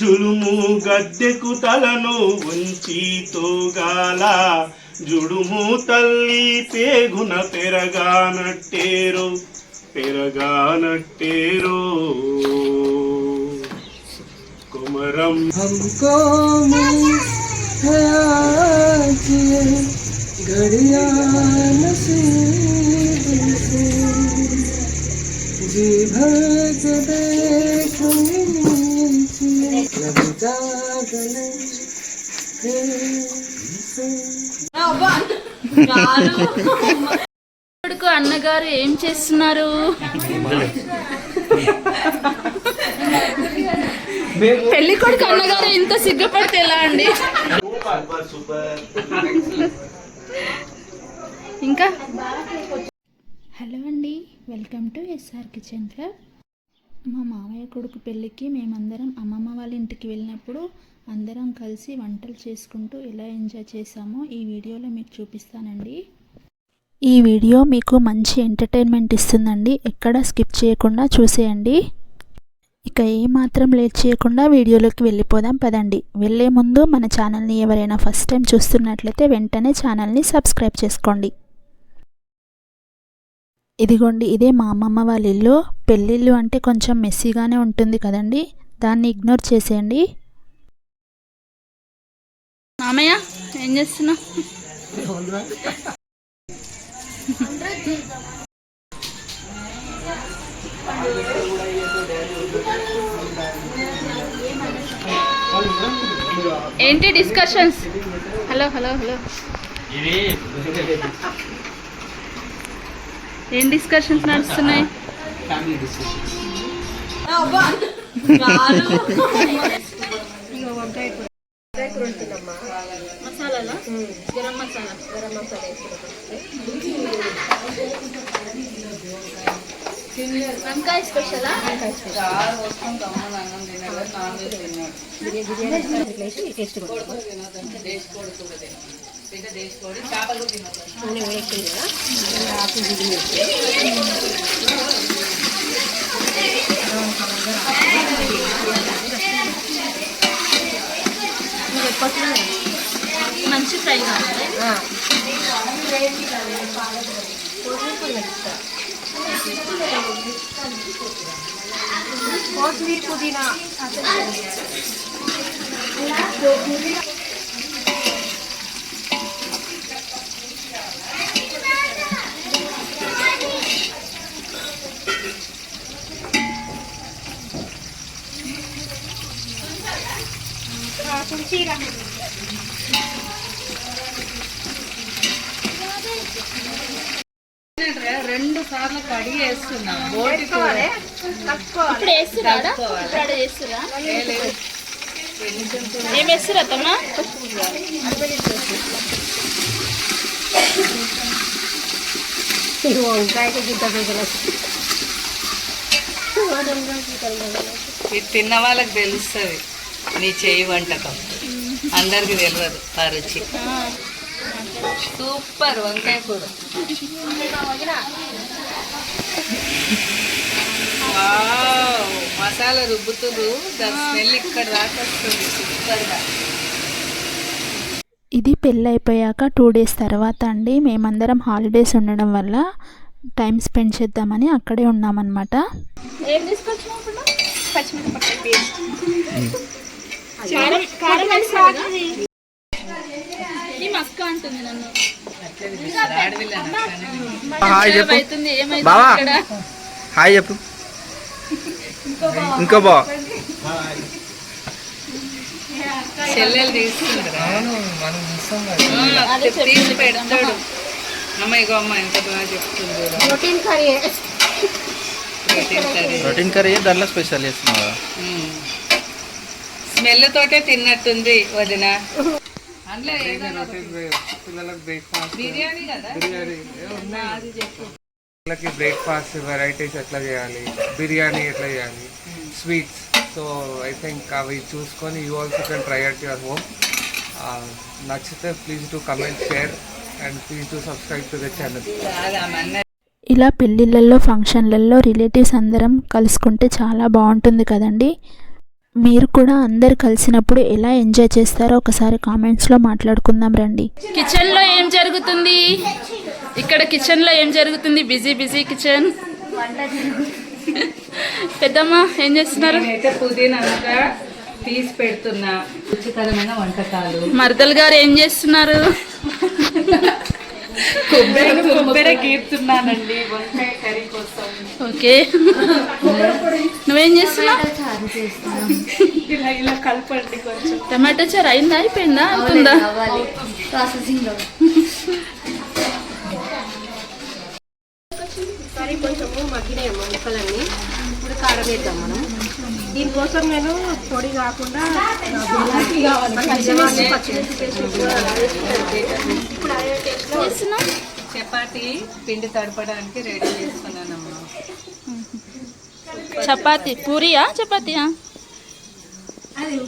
జులుము గద్దెకు తలను ఉంచి తోగాల జుడుము తల్లి పేగున పెరగానట్టేరు పెరగానట్టేరు కుమరం हमको मिल है आज ये घड़िया नसीब से जी भर के కొడుకు అన్నగారు ఏం చేస్తున్నారు? పెళ్ళి కొడుకు అన్నగారు ఇంత సిగ్గుపడితే ఎలా అండి? ఇంకా? హలో అండి welcome to SR kitchen club. మా మామయ్య కొడుకు పెళ్ళికి మేమందరం అమ్మమ్మ వాళ్ళ ఇంటికి వెళ్ళినప్పుడు అందరం కలిసి వంటలు చేసుకుంటూ ఎలా ఎంజాయ్ చేసామో ఈ వీడియోలో మీకు చూపిస్తానండి. ఈ వీడియో మీకు మంచి ఎంటర్టైన్మెంట్ ఇస్తుందండి. ఎక్కడ స్కిప్ చేయకుండా చూసేయండి. ఇక ఏమాత్రం లేట్ చేయకుండా వీడియోలోకి వెళ్ళిపోదాం పదండి. వెళ్ళే ముందు మన ఛానల్ని ఎవరైనా ఫస్ట్ టైం చూస్తున్నట్లయితే వెంటనే ఛానల్ని సబ్స్క్రైబ్ చేసుకోండి. ఇదిగోండి ఇదే మా అమ్మమ్మ వాళ్ళ ఇల్లు. పెళ్ళిళ్ళు అంటే కొంచెం మెస్సీగానే ఉంటుంది కదండి. దాన్ని ఇగ్నోర్ చేసేయండి. మామయ్య ఏం చేస్తున్నా ఏంటి డిస్కషన్స్ హలో హలో హలో. ఏం డిస్కషన్స్ నడుస్తున్నాయి? మసాలా. గరం మసాలా. గరం మసాలా వంకాయ స్పెషలా మంచి ఫ్రై కావాలి కొత్తిమీర పుదీనా రెండు సార్లు కడిగి వేస్తున్నాం. బోటి ఇప్పుడు వేస్తురా ఇప్పుడు వేస్తురా ఏం వేస్తురా తమ్మ వంకాయకి గిట్ట పెద్దలు ఇది తిన్న వాళ్ళకి తెలుస్తుంది. నీ చేయి వంటకం. అందరికి తెలియదు ఆ రుచి. సూపర్ వంకాయ కూర. వావ్, మసాలా రుబ్బుతురు దాని స్మెల్ ఇక్కడ దాకా వస్తుంది. సూపర్గా. ఇది పెళ్ళి అయిపోయాక టూ డేస్ తర్వాత అండి. మేమందరం హాలిడేస్ ఉండడం వల్ల టైం స్పెండ్ చేద్దామని అక్కడే ఉన్నామన్నమాట. ఏం అక్క అంటుంది నన్ను హాయ్ చెప్పు. బావా. హాయ్ చెప్పు. ఇంకో బా చెల్లెలు తీసుకుంటారా అదే తీసి పెడతాడు. అమ్మ. ఇగో అమ్మ ఎంత బాగా చెప్తుంది protein curry protein curry routine curry దాంట్లో స్పెషల్ చేస్తున్నావా? స్మెల్ తోటే తిన్నట్టుంది వదిన. పిల్లలకు బ్రేక్ఫాస్ట్ బిర్యానీ కదా? బిర్యానీ. అది చెప్పు. పిల్లలకి బ్రేక్ఫాస్ట్ వెరైటీస్ ఎట్లా చేయాలి? బిర్యానీ ఎట్లా చేయాలి? స్వీట్స్ సో ఐ థింక్ అవి చూసుకొని you also can try at your home నచ్చితే please to comment share and please to subscribe to the channel ఇలా పెళ్ళిళ్ళల్లో ఫంక్షన్లలో రిలేటివ్స్ అందరం కలుసుకుంటే చాలా బాగుంటుంది కదండి. మీరు కూడా అందరు కలిసినప్పుడు ఎలా ఎంజాయ్ చేస్తారో ఒకసారి కామెంట్స్లో మాట్లాడుకుందాం రండి. కిచెన్లో ఏం జరుగుతుంది? ఇక్కడ కిచెన్లో ఏం జరుగుతుంది? Busy busy kitchen. పెద్దమ్మ ఏం చేస్తున్నారు? నేనైతే తీసి పెడుతున్నా. రుచికరమైన వంటకాలు. మరదల్ గారు ఏం చేస్తున్నారు? కొబ్బరి కొబ్బరి గీరుతున్నానండి. వంకాయ కర్రీ కోసం. ఓకే. నువ్వేం చేస్తున్నావు? ఇలా ఇలా కలపండి కొంచెం. టమాటో చారు అయిందా? అయిపోయిందా? అవుతుందా సరే కొంచెము మగ్గినాయమ్మ ముక్కలన్నీ. ఇప్పుడు కారం వేద్దాం మనం. దీనికోసం నేను పొడి కాకుండా చపాతి పిండి తడపడానికి రెడీ చేసుకున్నానమ్మా. చపాతి పూరియా చపాతీయా?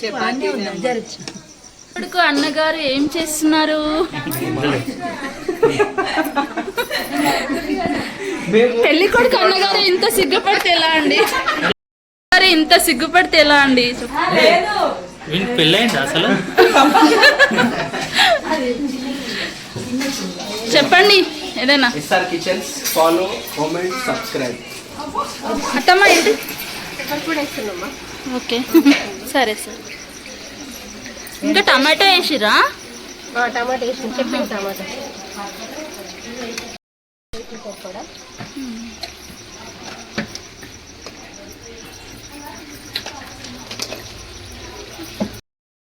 చపాతి కొడుకు అన్నగారు ఏం చేస్తున్నారు? పెళ్ళి కొడుకు అన్నగారు ఇంత సిగ్గుపడితే ఎలా అండి? గారు ఇంత సిగ్గుపడితే ఎలా అండి? పెళ్ళైంది అసలు? చెప్పండి ఏదైనా. SR kitchens follow comment subscribe. అత్తమ్మ ఏంటి? ఓకే. సరే సరే. ఇంకా టమాటో వేసిరా? టమాటా వేసి చెప్పాను టమాటా.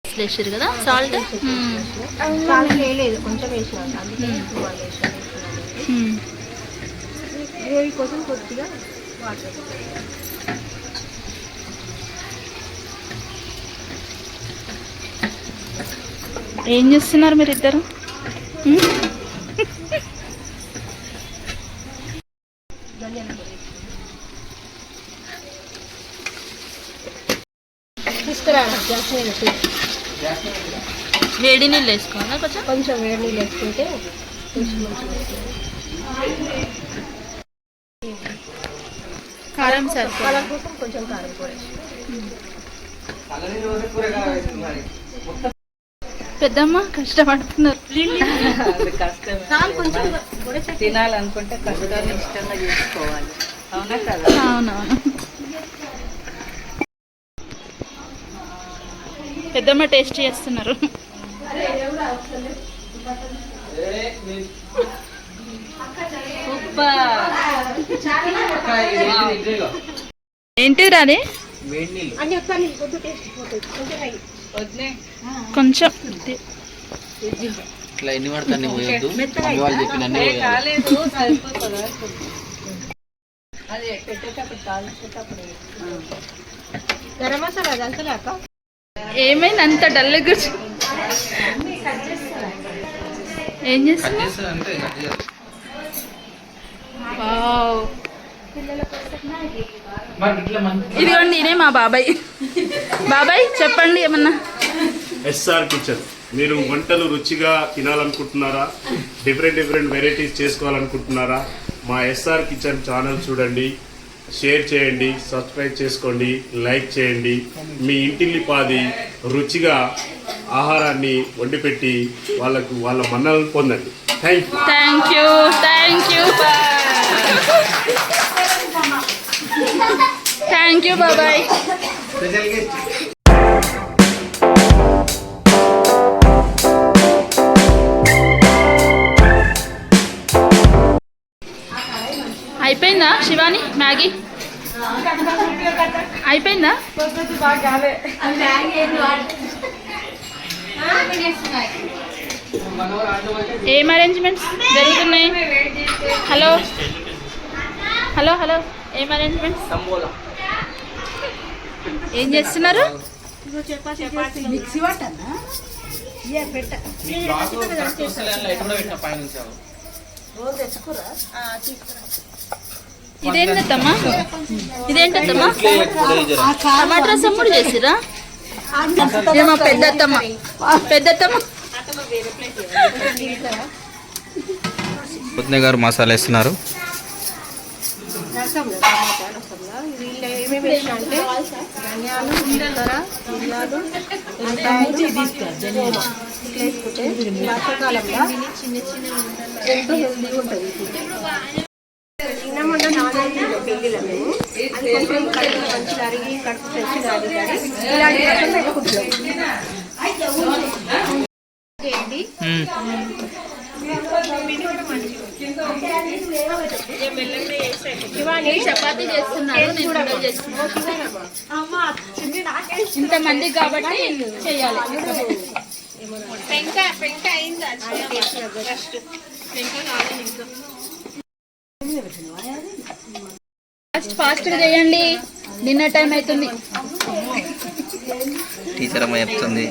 వేసారు కదా? సాల్ట్? చాలా వేయలేదు. కొంచెం వేసినాను అందుకే గ్రేవీ కోసం కొద్దిగా వాటర్ ఏం చేస్తున్నారు మీరు ఇద్దరు వేడి నీళ్ళు వేసుకోవాలా కొంచెం? కొంచెం వేడి నీళ్ళు వేసుకుంటే టేస్ట్ మంచిగా కారం సరిపో కలర్ కోసం కొంచెం కారం కూడా. పెద్దమ్మ కష్టపడుతున్నారు. తినాలనుకుంటే కష్టాన్ని ఇష్టంగా చేసుకోవాలి. అవునా కదా? అవునవును పెద్దమ్మ టేస్ట్ చేస్తున్నారు. ఏంటి రాని కొంచెం. ఇట్లా ఎన్ని పోయొద్దు. మమ్మీ వాళ్ళు చెప్పిన కాల్చేటప్పుడు గరం మసాలా కలిసలే అక్క ఏమైంది అంత డల్ కూర్చో ఏం చేస్తున్నా అంటే మరి ఇట్లా మంచి ఇదిగోండి ఇదే మా బాబాయ్. బాబాయ్ చెప్పండి ఏమన్నా? ఎస్ఆర్ కిచెన్ మీరు వంటలు రుచిగా తినాలనుకుంటున్నారా? డిఫరెంట్ డిఫరెంట్ వెరైటీస్ చేసుకోవాలనుకుంటున్నారా? మా ఎస్ఆర్ కిచెన్ ఛానల్ చూడండి. షేర్ చేయండి సబ్స్క్రైబ్ చేసుకోండి లైక్ చేయండి. మీ ఇంటిల్లిపాది రుచిగా ఆహారాన్ని వండిపెట్టి వాళ్ళకు వాళ్ళ మన్నలను పొందండి. Thank you thank you thank you thank you బాబాయ్ అయిపోయిందా శివాని మ్యాగీ? అయిపోయిందా? ఏం అరేంజ్మెంట్స్ జరుగుతున్నాయి? హలో? Hello hello. ఏం అరేంజ్మెంట్స్ సంబోలా ఏం చేస్తున్నారు ఇదేంటమ్మా ఇదేంటమ్మా టమాటా సమ్ముడు చేసిరా ఏమో పెద్దత్తమ్మ పెద్దత్తమ్మ పుత్నే గారు మసాలా వేస్తున్నారు వీళ్ళు ఏమేమి వేసిన అంటే ధనియాలు జీలకర్ర మిరియాలు ఉల్లిపాయలు ఓమ. ఇట్లా వేసుకుంటే ఈ వర్షాకాలంలో ఎంతో హెల్దీగా ఉంటుంది నిన్న మొన్న నాన్ వెజ్ పెళ్ళిలో మేము అది కొంచెం కడుపు మంచిగా అరిగి కడుపు ఫ్రెష్గా అరిగి ఇలాంటి రసం పెట్టుకుంటున్నాం ఏంటి శివాని చపాతీ చేస్తున్నాను ఇంతమంది కాబట్టి చెయ్యాలి పెంక పెంక అయిందా పెంక కాలేదు ఫాస్ట్ ఫాస్ట్ చేయండి. డిన్నర్ టైం అవుతుంది. టీచర్ అమ్మ చెప్తుంది.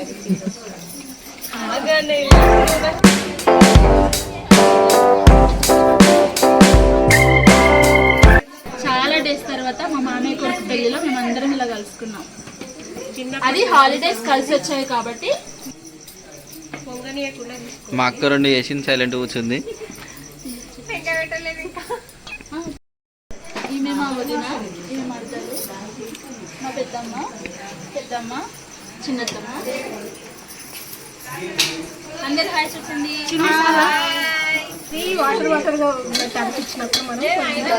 చాలా డేస్ తర్వాత మా మామయ్య కొడుకు పెళ్ళిలో మేమందరం ఇలా కలుసుకున్నాం. అది హాలిడేస్ కలిసి వచ్చాయి కాబట్టి. మా అక్క రెండు వేసింది సైలెంట్ కూర్చుంది. ఈమె మా వదిన ఈమె మరదలు మా పెద్దమ్మ పెద్దమ్మ చిన్నత్తమ్మ అందరు హాయ్ చూసింది ఈ వాటర్ వాటర్గా తడిపించినప్పుడు మనం కొంచెం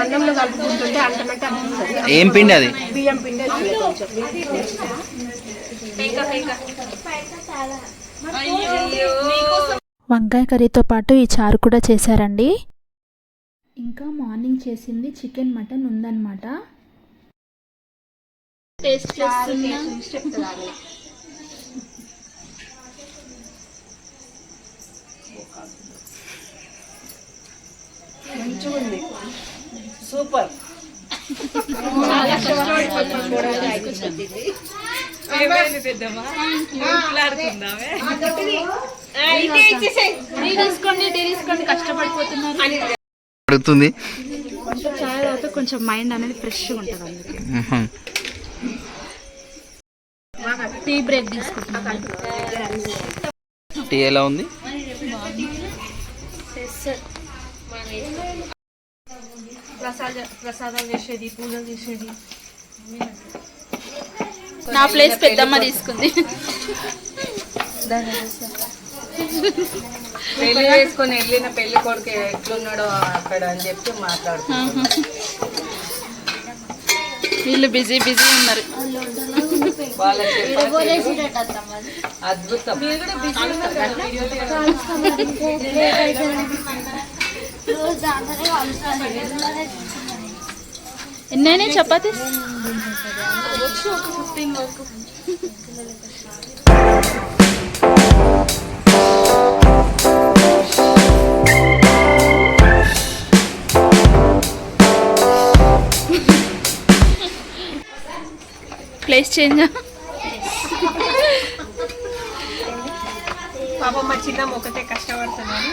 అన్నంలో కలుపుకుంటుంటే అంటమంటే అనిపిస్తుంది ఏం పిండి అది? బియ్యం పిండి వంకాయ కర్రీతో పాటు ఈ చారు కూడా చేశారండి. ఇంకా మార్నింగ్ చేసింది చికెన్ మటన్ ఉందన్నమాట. టేస్ట్ చేస్తున్నా. మంచిగా ఉంది సూపర్ అడుగుతుంది కొంచెం చాయ్ తాగితే కొంచెం మైండ్ అనేది ఫ్రెష్గా ఉంటుంది అందుకే. టీ బ్రేక్ తీసుకుంటున్నాను. టీ ఎలా ఉంది? ప్రసాద ప్రసాదాలు చేసేది పూజలు చేసేది. నా ప్లేస్ పెద్దమ్మ తీసుకుంది. పెళ్ళి వేసుకొని వెళ్ళిన పెళ్ళి కొడుకు ఎట్లున్నాడో అక్కడ అని చెప్పి మాట్లాడుతున్నాం వీళ్ళు బిజీ బిజీ ఉన్నారు. వాళ్ళ అద్భుతం. ఎన్నైనా చపాతి? ప్లేస్ చేంజ్ పాపం మా చిన్న ఒకటే కష్టపడుతున్నాను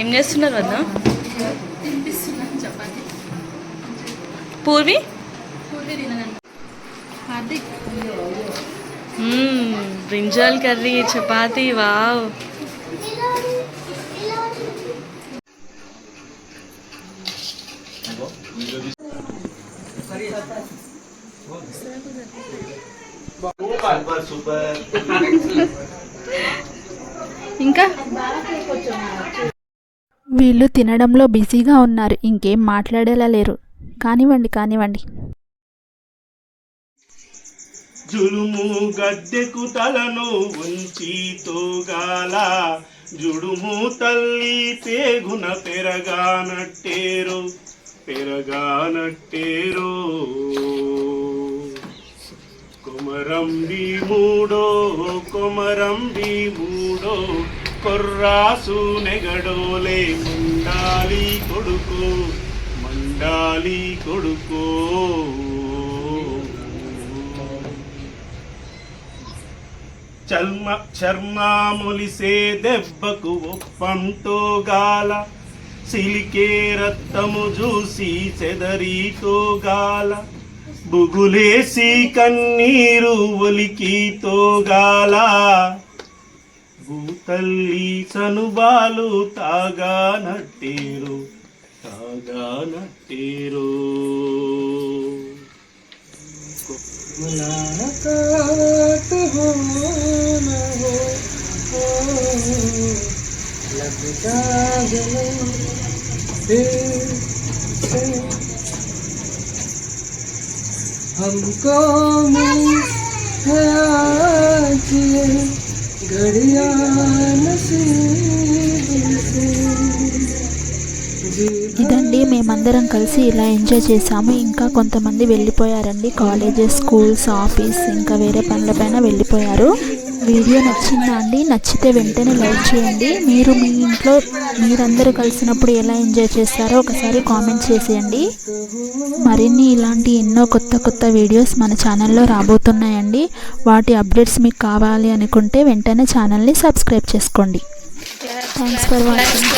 ఏం చేస్తున్నారు వద్ద పూర్వి? బ్రింజాల్ కర్రీ చపాతీ వావ్. ఇంకా? వీళ్ళు తినడంలో బిజీగా ఉన్నారు ఇంకేం మాట్లాడేలా లేరు. కానివ్వండి కానివ్వండి. జులుము గద్దెకు తలను ఉంచి తోగాల. జుడుము తల్లి పేగున పెరగానట్టేరు పెరగానట్టేరు. కొమరం మూడో కొమరం మూడో. కొర్రాసు నెగడోలే మండాలి కొడుకో మండాలి కొడుకో. చర్మ చర్మాములిసే దెబ్బకు ఒప్పంతో గాల సిలికే రక్తము చూసి చెదరీతో గాల. బుగులేసి కన్నీరు ఒలికి తోగాల భూతల్లి సనుబాలు తాగా నట్టేరు తాగా నట్టేరు मुलाकात हो न हो हो लग जा गले हमको मिली है आज ये घड़िया नसीब से जी ఇదండి మేమందరం కలిసి ఇలా ఎంజాయ్ చేసాము ఇంకా కొంతమంది వెళ్ళిపోయారండి కాలేజెస్ స్కూల్స్ ఆఫీస్ ఇంకా వేరే పనులపైన వెళ్ళిపోయారు వీడియో నచ్చిందా అండి? నచ్చితే వెంటనే లైక్ చేయండి. మీరు మీ ఇంట్లో మీరందరూ కలిసినప్పుడు ఎలా ఎంజాయ్ చేస్తారో ఒకసారి కామెంట్ చేసేయండి. మరిన్ని ఇలాంటి ఎన్నో కొత్త కొత్త వీడియోస్ మన ఛానల్లో రాబోతున్నాయండి. వాటి అప్డేట్స్ మీకు కావాలి అనుకుంటే వెంటనే ఛానల్ని సబ్స్క్రైబ్ చేసుకోండి. Thanks for watching